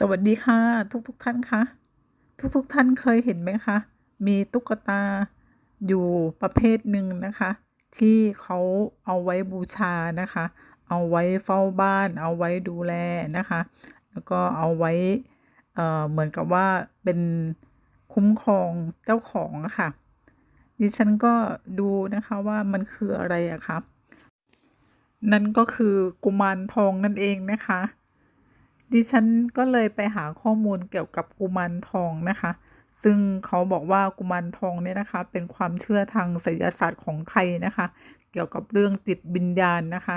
สวัสดีค่ะ ทุกๆท่านคะทุกๆท่านเคยเห็นไหมคะ มีตุ๊กตาอยู่ประเภทหนึ่งนะคะ ที่เขาเอาไว้บูชานะคะ เอาไว้เฝ้าบ้าน เอาไว้ดูแลนะคะ แล้วก็เอาไว้เอ่อเหมือนกับว่าเป็นคุ้มครองเจ้าของะค่ะดิฉันก็ดูนะคะว่ามันคืออะไรอะครับ นั่นก็คือกุมารทองนั่นเองนะคะ ดิฉันก็เลยไปหาข้อมูลเกี่ยวกับกุมารทองนะคะ ซึ่งเขาบอกว่ากุมารทองเนี่ยนะคะ เป็นความเชื่อทางไสยศาสตร์ของไทยนะคะ เกี่ยวกับเรื่องจิตวิญญาณนะคะ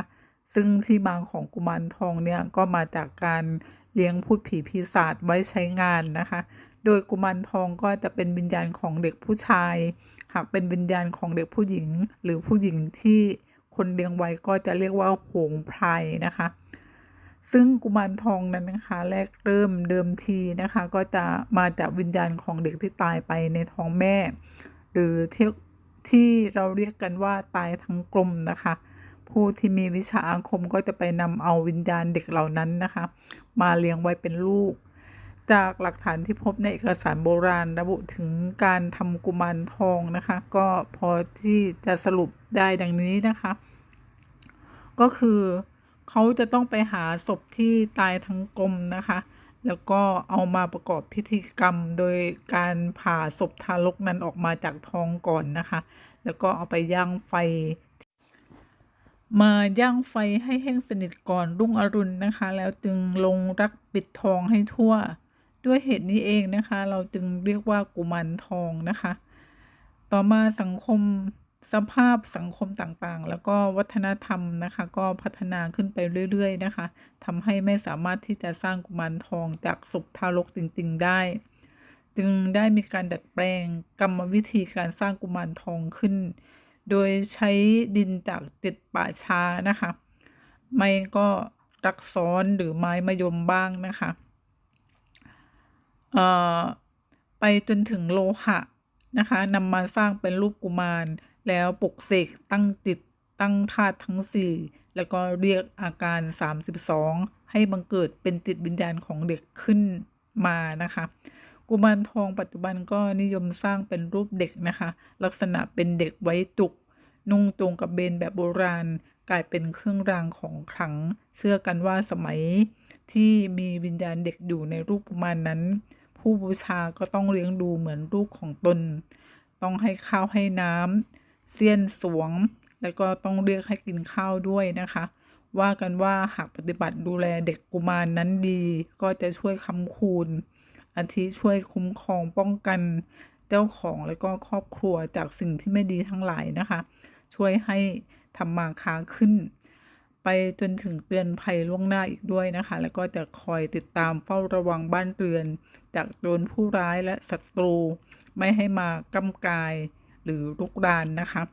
ซึ่งที่มาของกุมารทองเนี่ยก็มาจากการเลี้ยงพูดผีปีศาจไว้ใช้งานนะคะ โดยกุมารทองก็จะเป็นวิญญาณของเด็กผู้ชาย หากเป็นวิญญาณของเด็กผู้หญิง หรือผู้หญิงที่คนเลี้ยงไว้ก็จะเรียกว่าโหงไพรนะคะ ซึ่งกุมารทองนั้นนะคะ แรกเริ่มเดิมทีนะคะ ก็จะมาจากวิญญาณของเด็กที่ตายไปในท้องแม่ หรือที่ที่เราเรียกกันว่าตายทั้งกลมนะคะ ผู้ที่มีวิชาอาคมก็จะไปนำเอาวิญญาณเด็กเหล่านั้นนะคะ มาเลี้ยงไว้เป็นลูก จากหลักฐานที่พบในเอกสารโบราณระบุถึงการทำกุมารทองนะคะ ก็พอที่จะสรุปได้ดังนี้นะคะ ก็คือ เขาจะต้องไปหาศพที่ตายทั้งกลมนะคะ แล้วก็เอามาประกอบพิธีกรรม โดยการผ่าศพทารกนั้นออกมาจากท้องก่อนนะคะ แล้วก็เอาไปย่างไฟ มาย่างไฟให้แห้งสนิทก่อนรุ่งอรุณนะคะ แล้วจึงลงรักปิดทองให้ทั่ว ด้วยเหตุนี้เองนะคะ เราจึงเรียกว่ากุมารทองนะคะ ต่อมาสังคม สภาพสังคมต่างๆ แล้วก็วัฒนธรรมนะคะ ก็พัฒนาขึ้นไปเรื่อยๆนะคะทำให้ไม่สามารถที่จะสร้างกุมารทองจากศพทารกจริงๆได้ จึงได้มีการดัดแปลงกรรมวิธีการสร้างกุมารทองขึ้น โดยใช้ดินจากติดป่าช้านะคะ ไม่ก็รักซ้อนหรือไม้มะยมบ้างนะคะเอ่อไปจนถึงโลหะนะคะนำมาสร้างเป็นรูปกุมาร แล้วปลุกเสกตั้งจิตตั้งธาตุทั้ง4แล้วก็เรียกอาการ 32 ให้บังเกิดเป็นจิตวิญญาณของเด็กขึ้นมานะคะกุมารทองปัจจุบันก็นิยมสร้างเป็นรูปเด็กนะคะ ลักษณะเป็นเด็กไว้จุก นุ่งตรงกับเบนแบบโบราณ กลายเป็นเครื่องรางของขลัง เชื่อกันว่าสมัยที่มีวิญญาณเด็กอยู่ในรูปกุมารนั้น ผู้บูชาก็ต้องเลี้ยงดูเหมือนลูกของตน ต้องให้ข้าวให้น้ำ เสี้ยนสวง แล้วก็ต้องเรียกให้กินข้าวด้วยนะคะ ว่ากันว่าหากปฏิบัติดูแลเด็กกุมารนนั้นดี ก็จะช่วยค้ำคูณอาทิช่วยคุ้มครองป้องกันเจ้าของแล้วก็ครอบครัวจากสิ่งที่ไม่ดีทั้งหลายนะคะ ช่วยให้ทำมาค้าขึ้น ไปจนถึงเตือนภัยล่วงหน้าอีกด้วยนะคะ แล้วก็จะคอยติดตามเฝ้าระวังบ้านเรือน จากโดนผู้ร้ายและศัตรู ไม่ให้มากำกาย หรือลุกรานนะคะ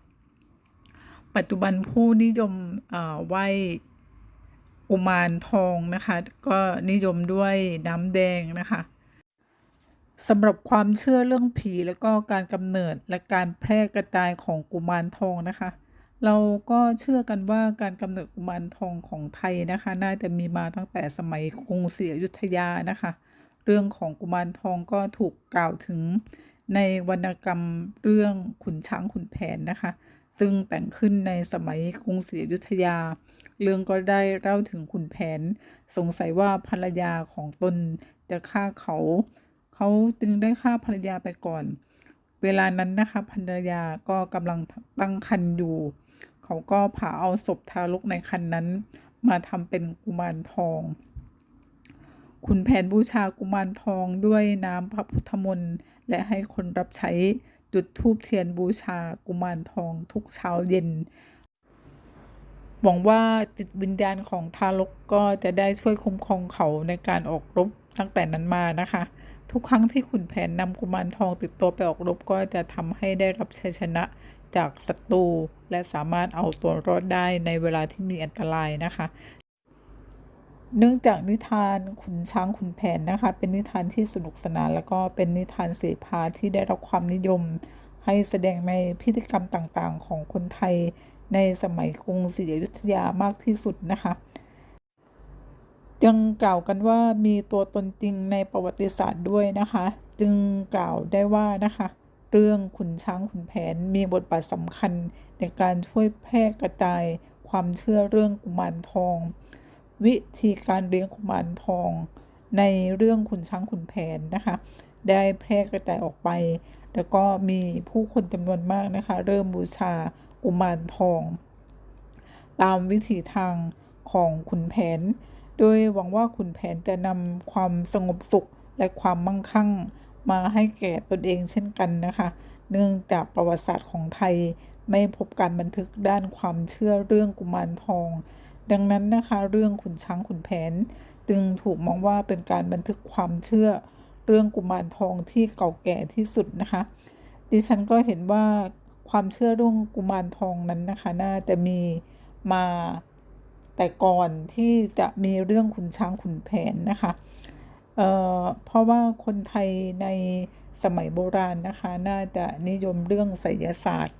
ปัจจุบันผู้นิยมไหว้กุมารทองนะคะ ก็นิยมด้วยน้ำแดงนะคะสำหรับความเชื่อเรื่องผีแล้วก็การกำเนิดและการแพร่กระจายของกุมารทองนะคะ เราก็เชื่อกันว่าการกำเนิดกุมารทองของไทยนะคะ น่าจะมีมาตั้งแต่สมัยกรุงศรีอยุธยานะคะ เรื่องของกุมารทองก็ถูกกล่าวถึง ในวรรณกรรมเรื่องขุนช้างขุนแผนนะคะ ซึ่งแต่งขึ้นในสมัยกรุงศรีอยุธยา เรื่องก็ได้เล่าถึงขุนแผน สงสัยว่าภรรยาของตนจะฆ่าเขา เขาจึงได้ฆ่าภรรยาไปก่อน เวลานั้นนะคะภรรยาก็กำลังตั้งครรภ์อยู่ เขาก็ผ่าเอาศพทารกในครรภ์นั้น มาทำเป็นกุมารทอง ขุนแผนบูชากุมารทองด้วยน้ำพระพุทธมนต์และให้คนรับใช้จุดธูปเทียนบูชากุมารทองทุกเช้าเย็น หวังว่าจิตวิญญาณของทารกก็จะได้ช่วยคุ้มครองเขาในการออกรบตั้งแต่นั้นมานะคะ ทุกครั้งที่ขุนแผนนำกุมารทองติดตัวไปออกรบก็จะทำให้ได้รับชัยชนะจากศัตรูและสามารถเอาตัวรอดได้ในเวลาที่มีอันตรายนะคะ เนื่องจากนิทานขุนช้างขุนแผนนะคะ เป็นนิทานที่สนุกสนาน แล้วก็เป็นนิทานเสภาที่ได้รับความนิยม ให้แสดงในพิธีกรรมต่างๆ ของคนไทยในสมัยกรุงศรีอยุธยามากที่สุดนะคะยังกล่าวกันว่ามีตัวตนจริงในประวัติศาสตร์ด้วยนะคะ จึงกล่าวได้ว่านะคะ เรื่องขุนช้างขุนแผนมีบทบาทสำคัญในการช่วยแพร่กระจายความเชื่อเรื่องกุมารทอง วิธีการเลี้ยงกุมารทองในเรื่องขุนช้างขุนแผนนะคะ ได้แพร่กระจายออกไป แล้วก็มีผู้คนจำนวนมากนะคะ เริ่มบูชากุมารทอง ตามวิถีทางของขุนแผน โดยหวังว่าขุนแผนจะนำความสงบสุขและความมั่งคั่งมาให้แก่ตนเองเช่นกันนะคะ เนื่องจากประวัติศาสตร์ของไทยไม่พบการบันทึกด้านความเชื่อเรื่องกุมารทอง ดังนั้นนะคะเรื่องขุนช้างขุนแผน จึงถูกมองว่าเป็นการบันทึกความเชื่อ เรื่องกุมารทองที่เก่าแก่ที่สุดนะคะ ดิฉันก็เห็นว่าความเชื่อเรื่องกุมารทองนั้นนะคะ น่าจะมีมาแต่ก่อนที่จะมีเรื่องขุนช้างขุนแผนนะคะเเพราะว่าคนไทยในสมัยโบราณนะคะ น่าจะนิยมเรื่องไสยศาสตร์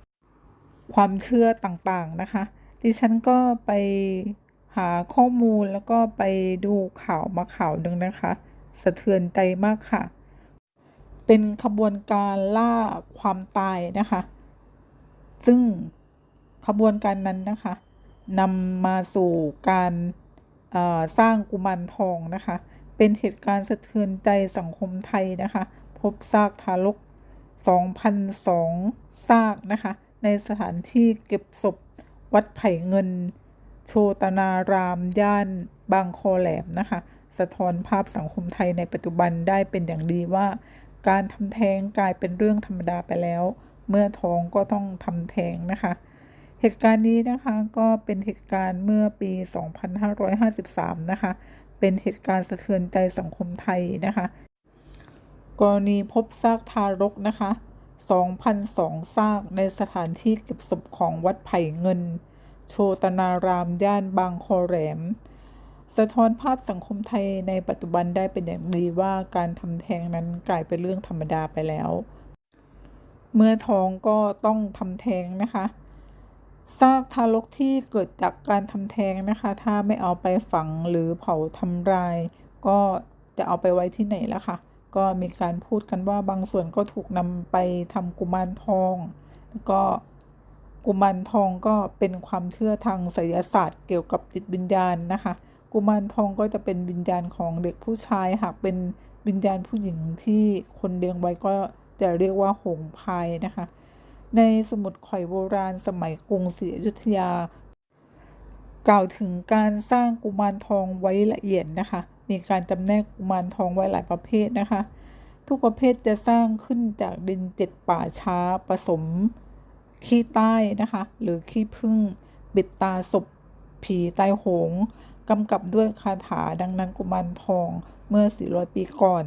ความเชื่อต่างๆนะคะ ดิฉันก็ไปหาข้อมูลแล้วก็ไปดูข่าวมาข่าวหนึ่งนะคะ สะเทือนใจมากค่ะ เป็นขบวนการล่าความตายนะคะ ซึ่งขบวนการนั้นนะคะนำมาสู่การสร้างกุมารทองนะคะ เป็นเหตุการณ์สะเทือนใจสังคมไทยนะคะ พบซากทารก 2,002 ซากนะคะ ในสถานที่เก็บศพ วัดไผ่เงิน โชตนารามย่านบางคอแหลมนะคะ สะท้อนภาพสังคมไทยในปัจจุบันได้เป็นอย่างดีว่า การทำแท้งกลายเป็นเรื่องธรรมดาไปแล้ว เมื่อท้องก็ต้องทำแท้งนะคะ เหตุการณ์นี้นะคะก็เป็นเหตุการณ์เมื่อปี 2553 นะคะ เป็นเหตุการณ์สะเทือนใจสังคมไทยนะคะ กรณีพบซากทารกนะคะ 2,002 ซากในสถานที่เก็บศพของวัดไผ่เงิน โชตนารามย่านบางคอแหลม สะท้อนภาพสังคมไทยในปัจจุบันได้เป็นอย่างดีว่าการทำแท้งนั้นกลายเป็นเรื่องธรรมดาไปแล้ว เมื่อท้องก็ต้องทำแท้งนะคะซากทารกที่เกิดจากการทำแท้งนะคะ ถ้าไม่เอาไปฝังหรือเผาทำลาย ก็จะเอาไปไว้ที่ไหนล่ะคะ ก็มีการพูดกันว่าบางส่วนก็ถูกนำไปทำกุมารทอง แล้วก็กุมารทองก็เป็นความเชื่อทางไสยศาสตร์เกี่ยวกับจิตวิญญาณนะคะ กุมารทองก็จะเป็นวิญญาณของเด็กผู้ชาย หากเป็นวิญญาณผู้หญิงที่คนเลี้ยงไว้ก็จะเรียกว่าหงพายนะคะ ในสมุดข่อยโบราณสมัยกรุงศรีอยุธยา กล่าวถึงการสร้างกุมารทองไว้ละเอียดนะคะ มีการจำแนกกุมารทองไว้หลายประเภทนะคะ ทุกประเภทจะสร้างขึ้นจากดินเจ็ดป่าช้าผสมขี้ใต้นะคะ หรือขี้พึ่ง บิดตาศพผีตายโหงกำกับด้วยคาถาดังนั้นกุมารทองเมื่อ 400 ปีก่อน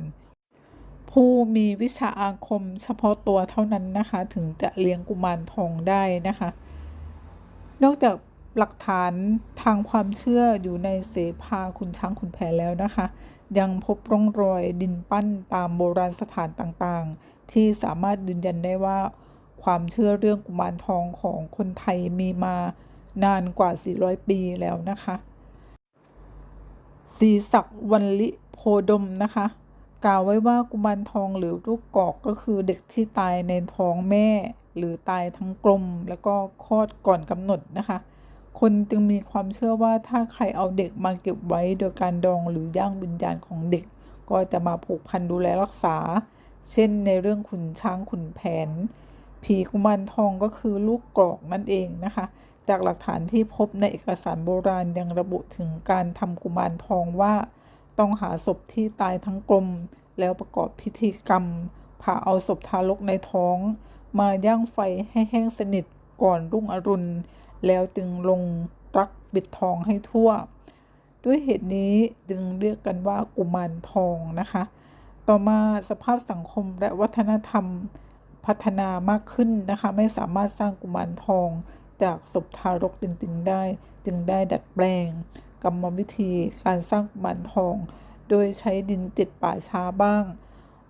ผู้มีวิชาอาคมเฉพาะตัวเท่านั้นนะคะ ถึงจะเลี้ยงกุมารทองได้นะคะ นอกจาก หลักฐานทางความเชื่ออยู่ในเสภาคุณช้างคุณแผนแล้วนะคะ ยังพบร่องรอยดินปั้นตามโบราณสถานต่างๆ ที่สามารถยืนยันได้ว่า ความเชื่อเรื่องกุมารทองของคนไทยมีมานานกว่า 400 ปีแล้วนะคะศรีศักดิ์วันลิโพดมนะคะ กล่าวไว้ว่ากุมารทองหรือลูกกอกก็คือเด็กที่ตายในท้องแม่ หรือตายทั้งกลมแล้วก็คลอดก่อนกำหนดนะคะ คนจึงมีความเชื่อว่าถ้าใครเอาเด็กมาเก็บไว้โดยการดองหรือย่างวิญญาณของเด็ก ก็จะมาผูกพันดูแลรักษา เช่นในเรื่องขุนช้างขุนแผน ผีกุมารทองก็คือลูกกรอกนั่นเองนะคะ จากหลักฐานที่พบในเอกสารโบราณยังระบุถึงการทำกุมารทองว่า ต้องหาศพที่ตายทั้งกลม แล้วประกอบพิธีกรรมผ่าเอาศพทารกในท้อง มาย่างไฟให้แห้งสนิทก่อนรุ่งอรุณ แล้วจึงลงรักบิดทองให้ทั่ว ด้วยเหตุนี้จึงเรียกกันว่ากุมารทองนะคะ ต่อมาสภาพสังคมและวัฒนธรรมพัฒนามากขึ้นนะคะ ไม่สามารถสร้างกุมารทองจากศพทารกจริงๆได้ จึงได้ดัดแปลง กรรมวิธีการสร้างกุมารทอง โดยใช้ดินติดป่าช้าบ้าง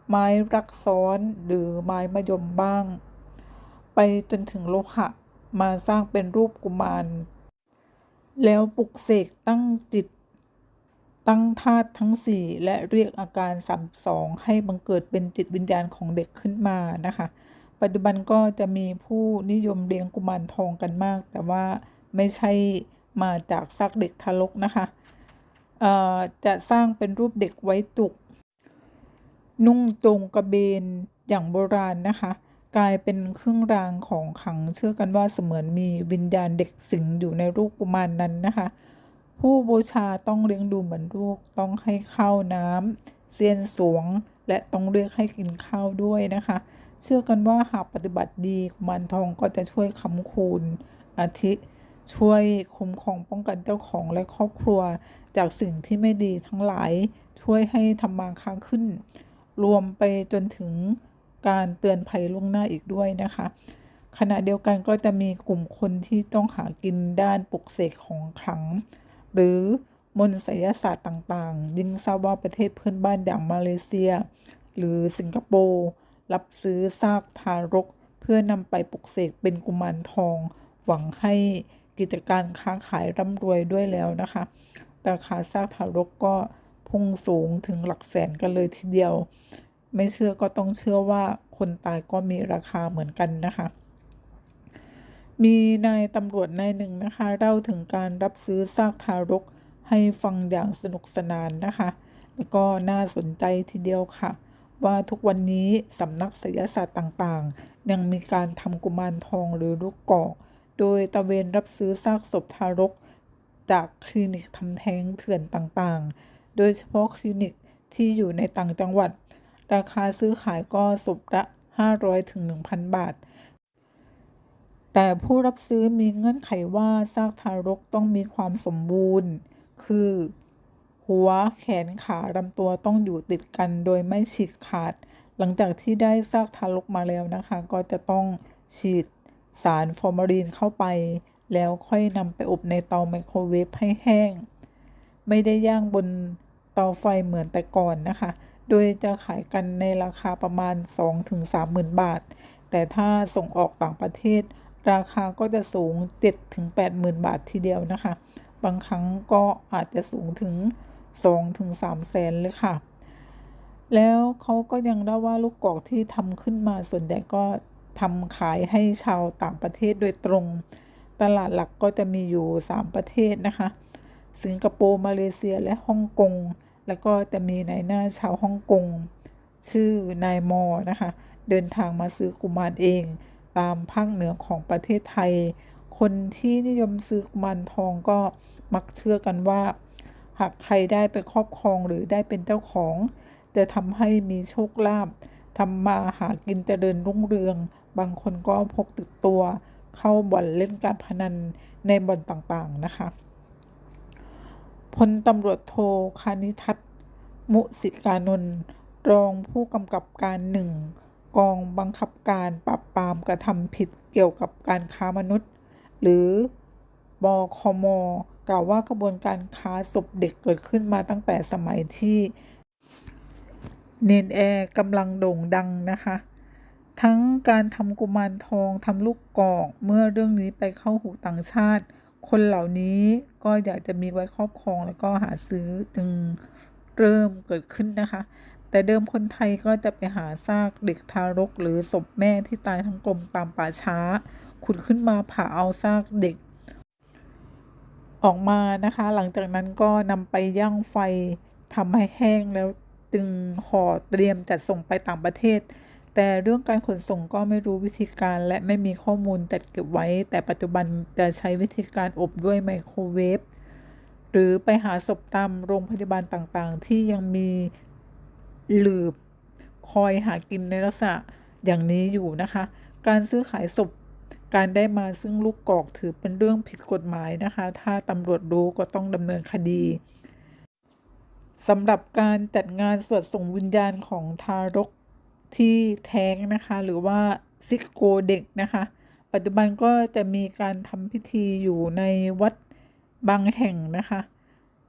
ไม้รักซ้อนหรือไม้มะยมบ้าง ไปจนถึงโลหะ มาสร้างเป็นรูปกุมาร แล้วปลุกเสกตั้งจิต ตั้งธาตุทั้ง4และเรียกอาการ32ให้บังเกิดเป็นจิตวิญญาณของเด็กขึ้นมานะคะ ปัจจุบันก็จะมีผู้นิยมเลี้ยงกุมารทองกันมาก แต่ว่าไม่ใช่มาจากซากเด็กทารกนะคะจะสร้างเป็นรูปเด็กไว้ตุก นุ่งจงกระเบนอย่างโบราณนะคะ กลายเป็นเครื่องรางของขลังเชื่อกันว่าเสมือนมีวิญญาณเด็กสิงอยู่ในรูปกุมารนนั้นนะคะ ผู้บูชาต้องเลี้ยงดูเหมือนลูกต้องให้ข้าวน้ำเซียนสวง และต้องเรียกให้กินข้าวด้วยนะคะ เชื่อกันว่าหากปฏิบัติดีกุมารทองก็จะช่วยค้ำคูณอาทิช่วยคุ้มครองป้องกันเจ้าของและครอบครัว จากสิ่งที่ไม่ดีทั้งหลายช่วยให้ทำมาค้าขึ้น รวมไปจนถึง การเตือนภัยล่วงหน้าอีกด้วยนะคะ ขณะเดียวกันก็จะมีกลุ่มคนที่ต้องหากินด้านปลุกเสกของขลัง หรือมนต์ไสยศาสตร์ต่างๆ ยิ่งทราบว่าประเทศเพื่อนบ้านอย่างมาเลเซีย หรือสิงคโปร์รับซื้อซากทารก เพื่อนำไปปลุกเสกเป็นกุมารทอง หวังให้กิจการค้าขายร่ำรวยด้วยแล้วนะคะ ราคาซากทารกก็พุ่งสูงถึงหลักแสนกันเลยทีเดียว ไม่เชื่อก็ต้องเชื่อว่าคนตายก็มีราคาเหมือนกันนะคะ มีนายตำรวจนายหนึ่งนะคะเล่าถึงการรับซื้อซากทารกให้ฟังอย่างสนุกสนานนะคะ แล้วก็น่าสนใจทีเดียวค่ะ ว่าทุกวันนี้สำนักศิลศาสตร์ต่างๆ ยังมีการทำกุมารทองหรือลูกกอกโดยตะเวนรับซื้อซากศพทารก จากคลินิกทำแท้งเถื่อนต่างๆ โดยเฉพาะคลินิกที่อยู่ในต่างจังหวัด ราคาซื้อขายก็ศพละ 500ถึง1,000 บาท แต่ผู้รับซื้อมีเงื่อนไขว่าซากทารกต้องมีความสมบูรณ์ คือ หัวแขนขาลำตัวต้องอยู่ติดกันโดยไม่ฉีกขาด หลังจากที่ได้ซากทารกมาแล้วนะคะ ก็จะต้องฉีดสารฟอร์มาลีนเข้าไป แล้วค่อยนำไปอบในเตาไมโครเวฟให้แห้ง ไม่ได้ย่างบนเตาไฟเหมือนแต่ก่อนนะคะ โดยจะขายกันในราคาประมาณ 2-30,000 บาท แต่ถ้าส่งออกต่างประเทศ ราคาก็จะสูง 7-80,000 บาททีเดียวนะคะ บางครั้งก็อาจจะสูงถึง 2-3แสนเลยค่ะ แล้วเขาก็ยังเล่าว่าลูกกอกที่ทำขึ้นมาส่วนใหญ่ก็ทำขายให้ชาวต่างประเทศโดยตรง ตลาดหลักก็จะมีอยู่ 3 ประเทศนะคะ สิงคโปร์ มาเลเซียและฮ่องกง แล้วก็จะมีนายหน้าชาวฮ่องกงชื่อนายมอนะคะ เดินทางมาซื้อกุมารเอง ตามภาคเหนือของประเทศไทย คนที่นิยมซื้อกุมารทองก็มักเชื่อกันว่า หากใครได้ไปครอบครองหรือได้เป็นเจ้าของ จะทำให้มีโชคลาภทำมาหากินเจริญรุ่งเรือง บางคนก็พกติดตัว เข้าบ่อนเล่นการพนันในบ่อนต่างๆนะคะ พลตำรวจโทคานิทัศน์มุสิกานนท์รองผู้กำกับการหนึ่งกองบังคับการปราบปรามกระทำผิดเกี่ยวกับการค้ามนุษย์ หรือบคมกล่าวว่ากระบวนการค้าศพเด็กเกิดขึ้นมาตั้งแต่สมัยที่เนนแอร์กำลังโด่งดังนะคะ ทั้งการทำกุมารทองทำลูกกอกเมื่อเรื่องนี้ไปเข้าหูต่างชาติ คนเหล่านี้ก็อยากจะมีไว้ครอบครองแล้วก็หาซื้อจึงเริ่มเกิดขึ้นนะคะ แต่เดิมคนไทยก็จะไปหาซากเด็กทารก หรือศพแม่ที่ตายทั้งกลมตามป่าช้า ขุดขึ้นมาผ่าเอาซากเด็ก ออกมานะคะ หลังจากนั้นก็นำไปย่างไฟทำให้แห้งแล้วจึงห่อเตรียมจัดส่งไปต่างประเทศ แต่เรื่องการขนส่งก็ไม่รู้วิธีการและไม่มีข้อมูลจัดเก็บไว้ แต่ปัจจุบันจะใช้วิธีการอบด้วยไมโครเวฟหรือไปหาศพตามโรงพยาบาลต่างๆ ที่ยังมีหลืบคอยหากินในลักษณะอย่างนี้อยู่นะคะ การซื้อขายศพการได้มาซึ่งลูกกอกถือเป็นเรื่องผิดกฎหมายนะคะ ถ้าตำรวจรู้ก็ต้องดำเนินคดีสำหรับการจัดงานสวดส่งวิญญาณของทารก ที่แท้งนะคะหรือว่าซิกโกเด็กนะคะ ปัจจุบันก็จะมีการทำพิธีอยู่ในวัดบางแห่งนะคะ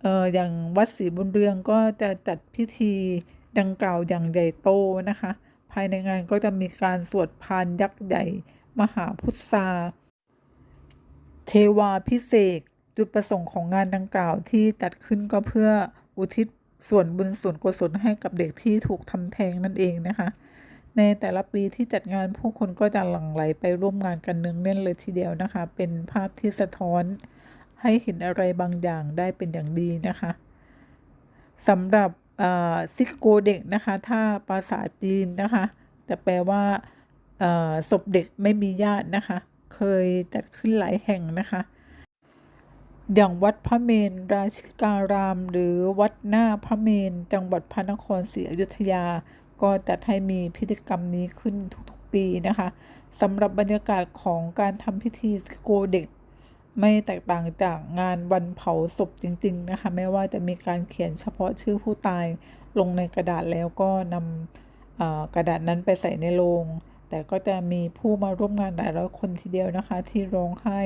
เอ่ออย่างวัดศรีบุญเรืองก็จะจัดพิธีดังกล่าวอย่างใหญ่โตนะคะ ภายในงานก็จะมีการสวดพานยักษ์ใหญ่มหาพุทธาเทวาพิเศษจุดประสงค์ของงานดังกล่าวที่จัดขึ้นก็เพื่ออุอุทิศส่วนบุญส่วนกุศลให้กับเด็กที่ถูกทำแท้งนั่นเองนะคะ ในแต่ละปีที่จัดงานผู้คนก็จะหลั่งไหลไปร่วมงานกันเนืองแน่นเลยทีเดียวนะคะ เป็นภาพที่สะท้อน ให้เห็นอะไรบางอย่างได้เป็นอย่างดีนะคะสำหรับซิกโกเด็กนะคะ ถ้าภาษาจีนนะคะจะแปลว่าศพเด็กไม่มีญาตินะคะ เคยจัดขึ้นหลายแห่งนะคะ อย่างวัดพระเมรุราชิการาม หรือวัดหน้าพระเมรุจังหวัดพระนครศรีอยุธยา ก็จัดให้มีพิธีกรรมนี้ขึ้นทุกๆปีนะคะสำหรับบรรยากาศของการทำพิธีสโกเด็ก ไม่แตกต่างจากงานวันเผาศพจริง ๆ นะคะ ไม่ว่าจะมีการเขียนเฉพาะชื่อผู้ตายลงในกระดาษแล้วก็นำกระดาษนั้นไปใส่ในโลงแต่ก็จะมีผู้มาร่วมงานหลายร้อยคนทีเดียวนะคะ ที่ร้องไห้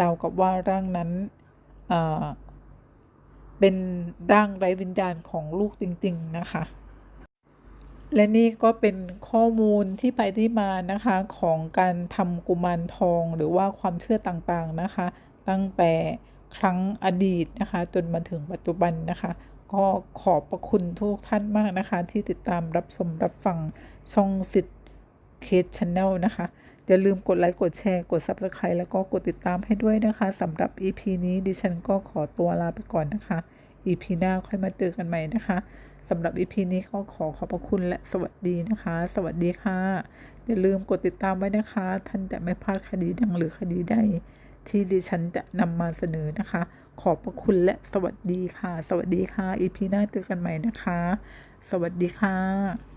ราวกับว่าร่างนั้นเป็นร่างไร้วิญญาณของลูกจริง ๆ นะคะ และนี่ก็เป็นข้อมูลที่ไปที่มานะคะของการทำกุมารทองหรือว่าความเชื่อต่างๆนะคะ ตั้งแต่ครั้งอดีตนะคะ จนมาถึงปัจจุบันนะคะ ก็ขอบพระคุณทุกท่านมากนะคะ ที่ติดตามรับชมรับฟังช่องสิทธิ์เคสช n แนลนะคะ อย่าลืมกดไลค์กดแชร์กด Subscribe แล้วก็กดติดตามให้ด้วยนะคะสำหรับ EP นี้ดิฉันก็ขอตัวลาไปก่อนนะคะ EP หน้าค่อยมาเจอกันใหม่นะคะ สำหรับอีพีนี้ก็ขอขอบพระคุณและสวัสดีนะคะ สวัสดีค่ะ อย่าลืมกดติดตามไว้นะคะ ท่านจะไม่พลาดคดีดังหรือคดีใดที่ดิฉันจะนำมาเสนอนะคะ ขอบพระคุณและสวัสดีค่ะ สวัสดีค่ะอีพีหน้าเจอกันใหม่นะคะ สวัสดีค่ะ